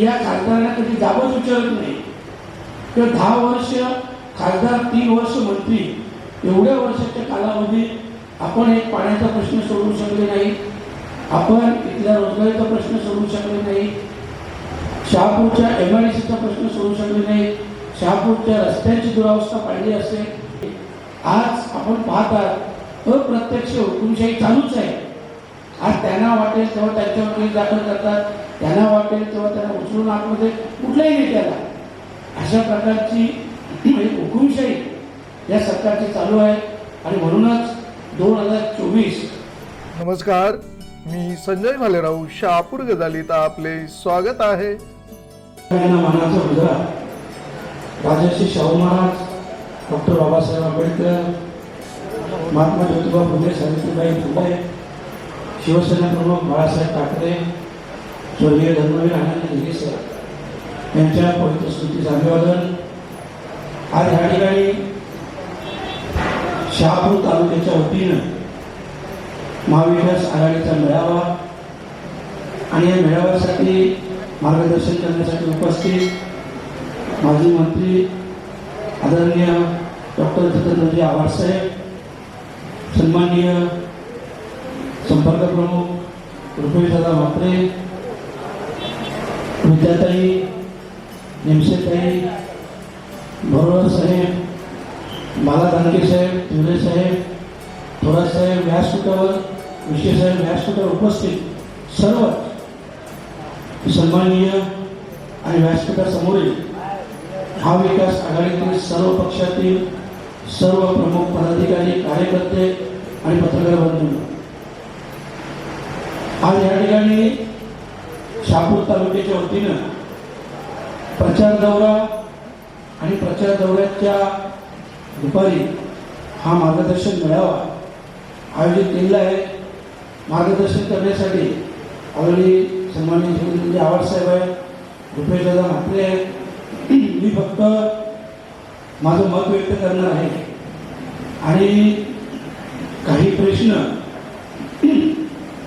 या खासदारांना कधी जाबच विचारत नाही. तर दहा वर्ष खासदार तीन वर्ष मंत्री एवढ्या वर्षाच्या कालावधीत आपण एक पाण्याचा प्रश्न सोडवू शकले नाही. आपण इथल्या रोजगारीचा प्रश्न सोडवू शकले नाही. शहापूरच्या एम आय डी सीचा प्रश्न सोडवू शकले नाही. शहापूरच्या रस्त्यांची दुरावस्था पाहिली असेल. आज आपण पाहतात अप्रत्यक्ष हुकुमशाही चालूच आहे. आज त्यांना वाटेल तेव्हा त्यांच्यावर केस दाखल करतात. त्यांना वाटेल तेव्हा त्यांना उचलून आतमध्ये कुठल्याही नेत्याला. अशा प्रकारची हुकुमशाही या सरकारची चालू आहे. आणि म्हणूनच दोन हजार चोवीस नमस्कार मी संजय भालेराव शहापूर गजालीत आपले स्वागत आहे. मानाचा राजर्षी शाहू महाराज डॉक्टर बाबासाहेब आंबेडकर महात्मा ज्योतिबा फुले सावित्रीबाई फुले शिवसेना प्रमुख बाळासाहेब ठाकरे स्वर्गीय धर्मवीर आनंद हिरेसर यांच्या पवित्र स्मृतीचं अभिवादन आज ह्या ठिकाणी शहापूर तालुक्याच्या वतीनं महाविकास आघाडीचा मेळावा आणि या मेळाव्यासाठी मार्गदर्शन करण्यासाठी उपस्थित माजी मंत्री आदरणीय डॉक्टर जितेंद्रजी आव्हाडसाहेब सन्माननीय संपर्क प्रमुख रुपेशदादा म्हात्रे विद्याताई निमसेताई भरोळा साहेब बाला दानके साहेब तिवरे साहेब थोरात साहेब व्यासपीठावर विशेष साहेब व्यासपीठावर उपस्थित सर्व सन्माननीय आणि व्यासपीठासमोरील महाविकास आघाडीतील सर्व पक्षातील सर्व प्रमुख पदाधिकारी कार्यकर्ते आणि पत्रकार बंधू. आज या ठिकाणी शहापूर तालुक्याच्या वतीनं प्रचार दौरा आणि प्रचार दौऱ्याच्या दुपारी हा मार्गदर्शन मेळावा आयोजित केलेला आहे. मार्गदर्शन करण्यासाठी ऑलरेडी सन्माननीय श्री आवाडसाहेब आहे रुपेशदादा म्हात्रे आहेत. मी फक्त माझं मत व्यक्त करणार आहे. आणि काही प्रश्न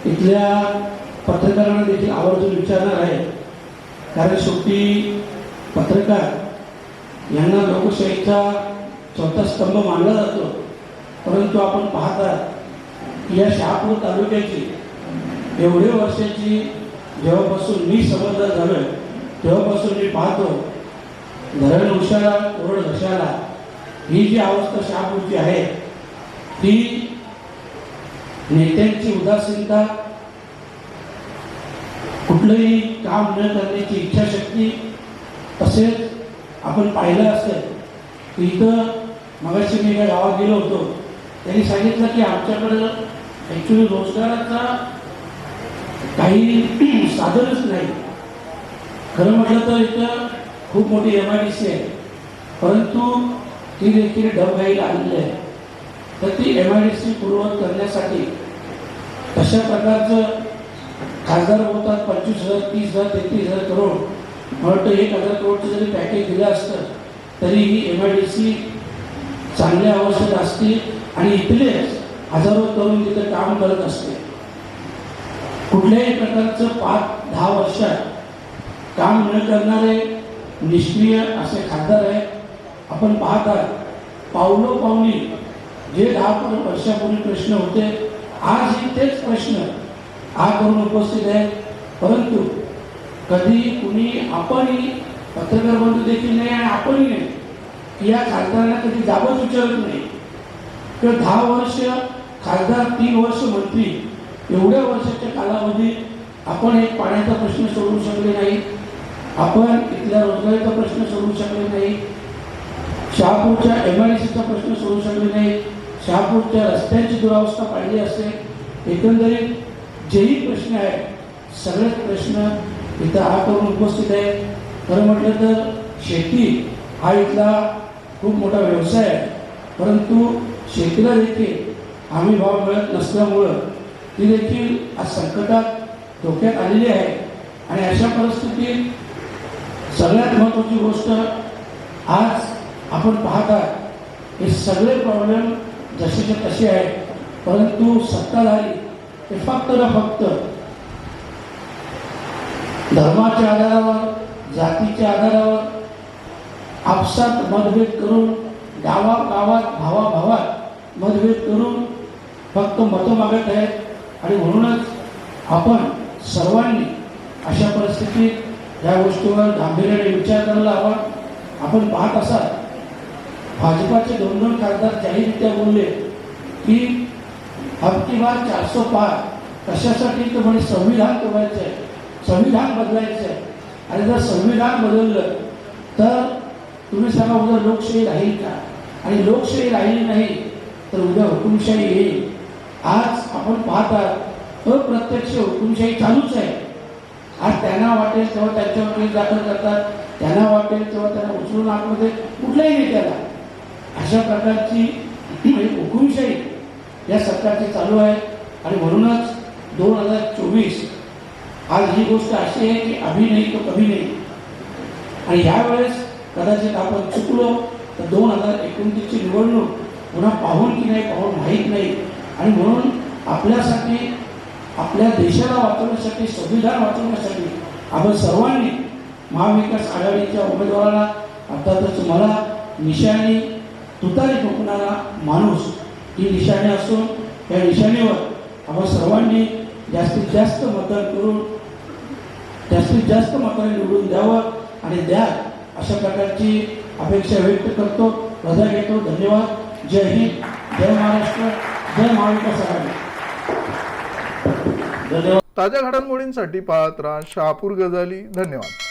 इथल्या पत्रकारांना देखील आवर्जून विचारणार आहे. कारण शेवटी पत्रकार यांना लोकशाहीचा चौथा स्तंभ मानला जातो. परंतु आपण पाहतात की या शहापूर तालुक्याची एवढे वर्षाची जेव्हापासून मी समजदार झालोय तेव्हापासून मी पाहतो धरण उशाला कोरड घशाला ही जी अवस्था शहापूरची आहे ती नेत्यांची उदासीनता कुठलंही काम न करण्याची इच्छाशक्ती तसेच आपण पाहिलं असेल की इथं मगाशी मी एका गावात गेलो होतो. त्यांनी सांगितलं की आमच्याकडं ॲक्च्युली रोजगाराचा काही साधनच नाही. खरं म्हटलं तर इथं खूप मोठी एम आय डी सी आहे. परंतु ती देखील ढबघाईला आलेली आहे. तर ती एम आय डी सी पूर्ववत करण्यासाठी तशा प्रकारचं खासदार बोलतात पंचवीस हजार तीस हजार तेहतीस हजार करोड. मला वाटतं एक हजार करोडचं जरी पॅकेज दिलं असतं तरी ही एम आय डी सी चांगल्या आवश्यक असते आणि इथलेच हजारो तरुण तिथं काम करत असते कुठल्याही प्रकारचं पाच दहा वर्षात काम न करणारे निष्क्रिय असे खासदार आहेत. आपण पाहतात पावलो पावली जे दहा वर्षापूर्वी प्रश्न होते आजही तेच प्रश्न आज करून उपस्थित आहे. परंतु कधी कुणी आपणही पत्रकार बंधू देखील नाही आणि आपणही नाही या खासदारांना कधी जाबच विचारत नाही. तर दहा वर्ष खासदार तीन वर्ष मंत्री एवढ्या वर्षाच्या कालावधीत आपण एक पाण्याचा प्रश्न सोडवू शकले नाही आपण इथल्या रोजगारीचा प्रश्न सोडवू शकले नाही शहापूरच्या एम आय डी सीचा प्रश्न सोडवू शकले नाही शहापूरच्या रस्त्यांची दुरावस्था पाहिली असेल. एकंदरीत जेही प्रश्न आहेत सगळेच प्रश्न इथं हा करून उपस्थित आहे. खरं म्हटलं तर शेती हा इथला खूप मोठा व्यवसाय आहे. परंतु शेतीला देखील आम्ही भाव मिळत नसल्यामुळं ती देखील आज संकटात धोक्यात आलेली आहे. आणि अशा परिस्थितीत सगळ्यात महत्त्वाची गोष्ट आज आपण पाहतात हे सगळे प्रॉब्लेम जसेचे तसे आहेत. परंतु सत्ताधारी ते फक्त ना फक्त धर्माच्या आधारावर जातीच्या आधारावर आपसात मतभेद करून गावागावात भावाभावात मतभेद करून फक्त मतं मागत आहेत. आणि म्हणूनच आपण सर्वांनी अशा परिस्थितीत या गोष्टीवर गांभीर्याने विचार करायला हवा. आपण पाहत असाल भाजपाचे दोन दोन खासदार जाहीररित्या बोलले की अबकी चारशे पार. कशासाठी तर म्हणे संविधान तोडायचं आहे संविधान बदलायचं आहे आणि जर संविधान बदललं तर तुम्ही सांगा उद्या लोकशाही राहील का? आणि लोकशाही राहिली नाही तर उद्या हुकुमशाही येईल. आज आपण पाहतात अप्रत्यक्ष हुकुमशाही चालूच आहे. आज त्यांना वाटेल तेव्हा त्यांच्यावर केस दाखल करतात त्यांना वाटेल तेव्हा त्यांना उचलून आतमध्ये कुठल्याही नेत्याला. अशा प्रकारची हुकुमशाही या सरकारची चालू आहे. आणि म्हणूनच दोन हजार चोवीस आज ही गोष्ट अशी आहे की अभि नाही तो कभी नाही. आणि यावेळेस कदाचित आपण चुकलो तर दोन हजार एकोणतीसची निवडणूक पुन्हा पाहून की नाही पाहून माहीत नाही. आणि म्हणून आपल्यासाठी आपल्या देशाला वाचवण्यासाठी संविधान वाचवण्यासाठी आपण सर्वांनी महाविकास आघाडीच्या उमेदवाराला अर्थातच मला निशाणी तुतारी ठोकणारा माणूस ही निशाणी असून या निशाणीवर आपण सर्वांनी जास्तीत जास्त मतदान करून जास्तीत जास्त मताने निवडून द्यावं आणि द्या अशा प्रकारची अपेक्षा व्यक्त करतो रजा घेतो. धन्यवाद. जय हिंद. जय महाराष्ट्र. जय महाविकास आघाडी. धन्यवाद. ताज्या घडामोडींसाठी पाहत राहा शहापूर गजाली. धन्यवाद.